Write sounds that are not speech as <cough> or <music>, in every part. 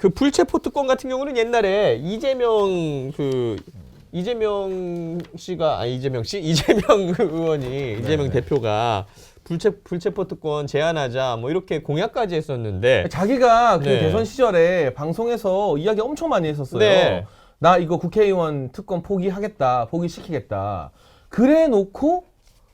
그 불체포 특권 같은 경우는 옛날에 이재명 그 이재명 씨가 아 이재명 씨 <laughs> 이재명 의원이 이재명 대표가 불체 불체포 특권 제한하자 뭐 이렇게 공약까지 했었는데 자기가 그 네. 대선 시절에 방송에서 이야기 엄청 많이 했었어요. 네. 나 이거 국회의원 특권 포기하겠다, 포기시키겠다. 그래 놓고,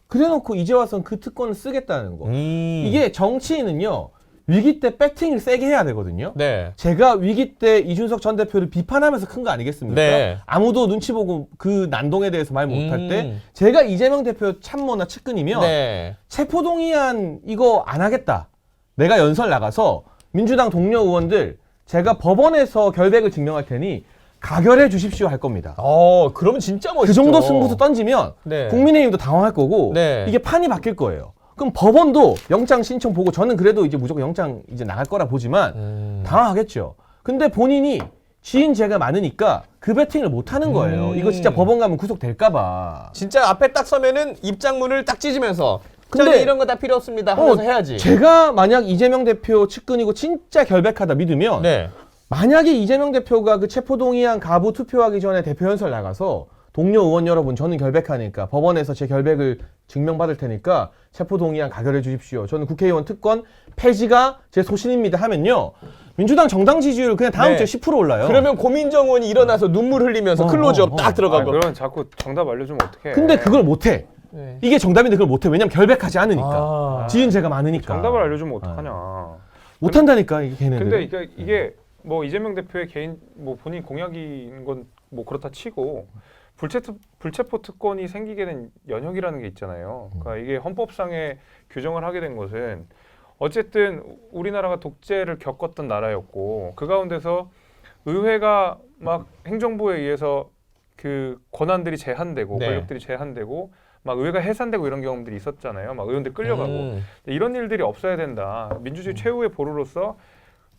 그래 놓고 이제 와선 그 특권을 쓰겠다는 거. 음. 이게 정치인은요, 위기 때 배팅을 세게 해야 되거든요. 네. 제가 위기 때 이준석 전 대표를 비판하면서 큰 거 아니겠습니까? 네. 아무도 눈치 보고 그 난동에 대해서 말 못할 음. 때 제가 이재명 대표 참모나 측근이면 네. 체포동의안 이거 안 하겠다. 내가 연설 나가서 민주당 동료 의원들 제가 법원에서 결백을 증명할 테니 가결해 주십시오 할 겁니다. 어, 그러면 진짜 멋있죠. 그 정도 승부수 던지면 네. 국민의힘도 당황할 거고 네. 이게 판이 바뀔 거예요. 그럼 법원도 영장 신청 보고 저는 그래도 이제 무조건 영장 이제 나갈 거라 보지만 음. 당황하겠죠. 근데 본인이 지인 죄가 많으니까 그 배팅을 못 하는 거예요. 음. 이거 진짜 법원 가면 구속될까 봐. 진짜 앞에 딱 서면은 입장문을 딱 찢으면서 근데- 근데 이런 거 다 필요 없습니다 하면서 어, 해야지. 제가 만약 이재명 대표 측근이고 진짜 결백하다 믿으면 네. 만약에 이재명 대표가 그 체포동의안 가부 투표하기 전에 대표 연설 나가서 동료 의원 여러분 저는 결백하니까 법원에서 제 결백을 증명받을 테니까 체포동의안 가결해 주십시오. 저는 국회의원 특권 폐지가 제 소신입니다 하면요. 민주당 정당 지지율 그냥 다음 네. 주에 10% 올라요. 그러면 고민정 의원이 일어나서 눈물 흘리면서 어, 클로즈업 어, 어. 딱 아, 들어가고. 그러면 자꾸 정답 알려주면 어떡해. 근데 그걸 못 해. 네. 이게 정답인데 그걸 못 해. 왜냐면 결백하지 않으니까. 아. 지은 죄가 많으니까. 정답을 알려주면 어떡하냐. 못 한다니까 이게 걔네들. 근데 이게, 이게 뭐 이재명 대표의 개인 뭐 본인 공약인 건 뭐 그렇다 치고 불체 불체포 특권이 생기게 된 연혁이라는 게 있잖아요. 그러니까 이게 헌법상의 규정을 하게 된 것은 어쨌든 우리나라가 독재를 겪었던 나라였고 그 가운데서 의회가 막 행정부에 의해서 그 권한들이 제한되고 네. 권력들이 제한되고 막 의회가 해산되고 이런 경험들이 있었잖아요. 막 의원들 끌려가고 음. 이런 일들이 없어야 된다. 민주주의 최후의 보루로서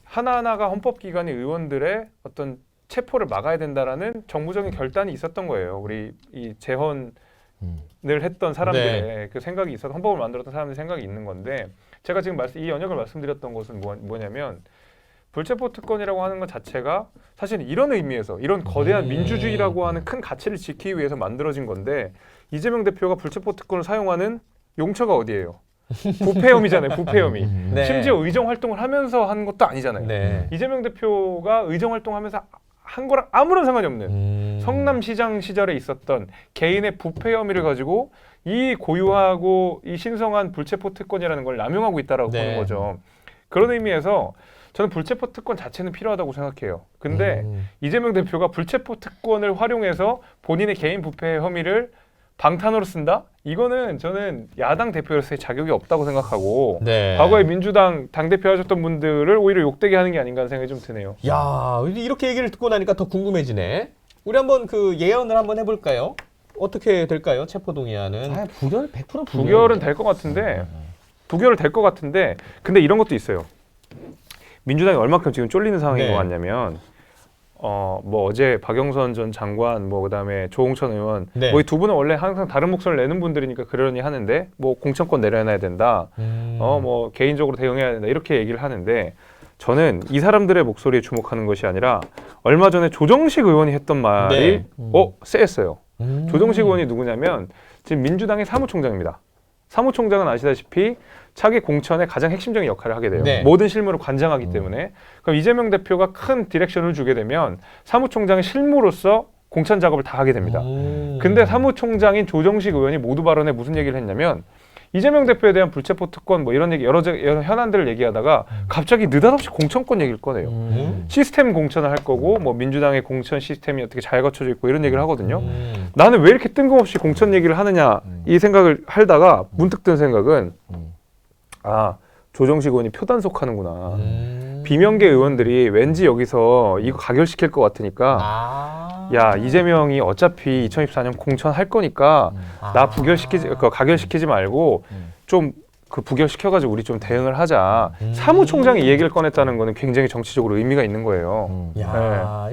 하나하나가 헌법기관의 의원들의 어떤 체포를 막아야 된다라는 정부적인 결단이 있었던 거예요. 우리 이 재헌을 했던 사람들의 그 생각이 있어서 헌법을 만들었던 사람들의 생각이 있는 건데 제가 지금 말씀, 이 연역을 말씀드렸던 것은 뭐, 뭐냐면 불체포 특권이라고 하는 것 자체가 사실 이런 의미에서 이런 거대한 음. 민주주의라고 하는 큰 가치를 지키기 위해서 만들어진 건데 이재명 대표가 불체포 특권을 사용하는 용처가 어디예요? <laughs> 부패 혐의잖아요. 부패 혐의. 네. 심지어 의정 활동을 하면서 한 것도 아니잖아요. 네. 이재명 대표가 의정 활동하면서 한 거랑 아무런 상관이 없는 음. 성남시장 시절에 있었던 개인의 부패 혐의를 가지고 이 고유하고 이 신성한 불체포 특권이라는 걸 남용하고 있다라고 네. 보는 거죠. 그런 의미에서 저는 불체포 특권 자체는 필요하다고 생각해요. 근데 음. 이재명 대표가 불체포 특권을 활용해서 본인의 개인 부패 혐의를 방탄으로 쓴다? 이거는 저는 야당 대표로서의 자격이 없다고 생각하고 네. 과거에 민주당 당 대표 하셨던 분들을 오히려 욕되게 하는 게 아닌가 하는 생각이 좀 드네요. 야 이렇게 얘기를 듣고 나니까 더 궁금해지네. 우리 한번 그 예언을 한번 해볼까요? 어떻게 될까요? 체포 동의안은. 아, 부결 100% 부결. 부결은 될 것 같은데 부결은 될것 같은데 근데 이런 것도 있어요. 민주당이 얼마큼 지금 쫄리는 상황인 네. 것 같냐면 어 뭐 어제 박영선 전 장관 뭐 그다음에 조홍천 의원 네. 뭐 이 두 분은 원래 항상 다른 목소리를 내는 분들이니까 그러니 하는데 뭐 공천권 내려놔야 된다. 음. 어뭐 개인적으로 대응해야 된다 이렇게 얘기를 하는데 저는 이 사람들의 목소리에 주목하는 것이 아니라 얼마 전에 조정식 의원이 했던 말이 네. 어 쎄했어요. 음. 조정식 의원이 누구냐면 지금 민주당의 사무총장입니다. 사무총장은 아시다시피 차기 공천의 가장 핵심적인 역할을 하게 돼요. 네. 모든 실무를 관장하기 때문에 그럼 이재명 대표가 큰 디렉션을 주게 되면 사무총장의 실무로서 공천 작업을 다 하게 됩니다. 음. 근데 사무총장인 조정식 의원이 모두 발언에 무슨 얘기를 했냐면 이재명 대표에 대한 불체포 특권 뭐 이런 얘기 여러, 제- 여러 현안들을 얘기하다가 갑자기 느닷없이 공천권 얘기를 꺼내요. 음. 시스템 공천을 할 거고 뭐 민주당의 공천 시스템이 어떻게 잘 갖춰져 있고 이런 얘기를 하거든요. 음. 나는 왜 이렇게 뜬금없이 공천 얘기를 하느냐 이 생각을 하다가 문득 든 생각은 음. 아 조정식 의원이 표단속하는구나. 음. 비명계 의원들이 왠지 여기서 이거 가결시킬 것 같으니까 아. 야 이재명이 어차피 2024년 공천 할 거니까 아. 나 부결시키지 그 가결시키지 말고 음. 좀그 부결시켜가지고 우리 좀 대응을 하자. 음. 사무총장이 이 얘기를 꺼냈다는 거는 굉장히 정치적으로 의미가 있는 거예요. 음. 야.